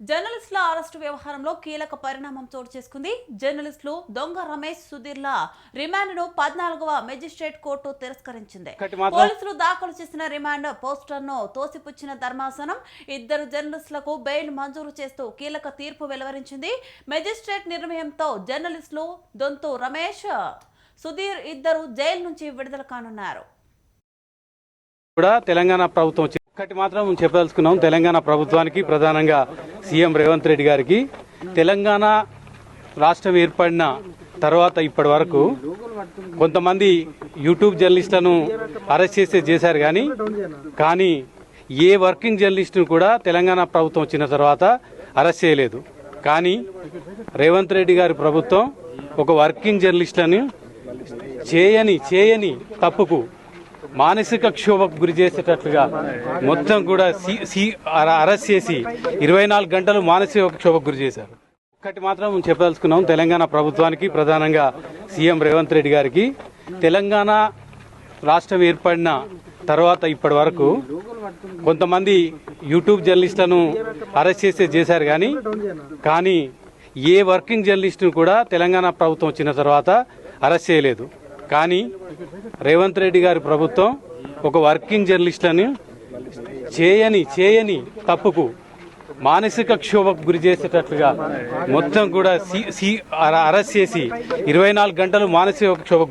జర్నలిస్టుల అరెస్టు వ్యవహారంలో కీలక పరిణామం చోటు చేసుకుంది. జర్నలిస్టులు దొంగ రమేష్ సుధీర్ల రిమాండ్ను పద్నాలుగవ మెజిస్ట్రేట్ కోర్టు తిరస్కరించింది. పోలీసులు దాఖలు చేసిన రిమాండ్ పోస్టర్ను తోసిపుచ్చిన ధర్మాసనం ఇద్దరు జర్నలిస్టులకు బెయిల్ మంజూరు చేస్తూ కీలక తీర్పు వెలువరించింది. మెజిస్ట్రేట్ నిర్ణయంతో జర్నలిస్టులు దొంతు రమేష్ సుధీర్ ఇద్దరు జైలు నుంచి విడుదల కానున్నారు. కూడా తెలంగాణ ప్రభుత్వం ఒక్కటి మాత్రం చెప్పదలుచుకున్నాం. తెలంగాణ ప్రభుత్వానికి ప్రధానంగా సీఎం రేవంత్ రెడ్డి గారికి. తెలంగాణ రాష్ట్రం ఏర్పడిన తర్వాత ఇప్పటి వరకు కొంతమంది యూట్యూబ్ జర్నలిస్టులను అరెస్ట్ చేసే చేశారు కానీ కానీ ఏ వర్కింగ్ జర్నలిస్టును కూడా తెలంగాణ ప్రభుత్వం వచ్చిన తర్వాత అరెస్ట్ చేయలేదు. కానీ రేవంత్ రెడ్డి గారి ప్రభుత్వం ఒక వర్కింగ్ జర్నలిస్టులను చేయని చేయని తప్పుకు మానసిక క్షోభకు గురి చేసేటట్లుగా మొత్తం కూడా సీ అరెస్ట్ చేసి ఇరవై నాలుగు గంటలు మానసిక క్షోభకు గురి చేశారు. ఒక్కటి మాత్రం చెప్పదలుచుకున్నాం తెలంగాణ ప్రభుత్వానికి ప్రధానంగా సీఎం రేవంత్ రెడ్డి గారికి. తెలంగాణ రాష్ట్రం ఏర్పడిన తర్వాత ఇప్పటి వరకు కొంతమంది యూట్యూబ్ జర్నలిస్టులను అరెస్ట్ చేసే చేశారు కానీ కానీ ఏ వర్కింగ్ జర్నలిస్టును కూడా తెలంగాణ ప్రభుత్వం వచ్చిన తర్వాత అరెస్ట్ చేయలేదు. కానీ రేవంత్ రెడ్డి గారి ప్రభుత్వం ఒక వర్కింగ్ జర్నలిస్టులను చేయని చేయని తప్పుకు మానసిక క్షోభకు గురి చేసేటట్లుగా మొత్తం కూడా సి- అర- అరెస్ట్ చేసి ఇరవై నాలుగు గంటలు మానసిక క్షోభకు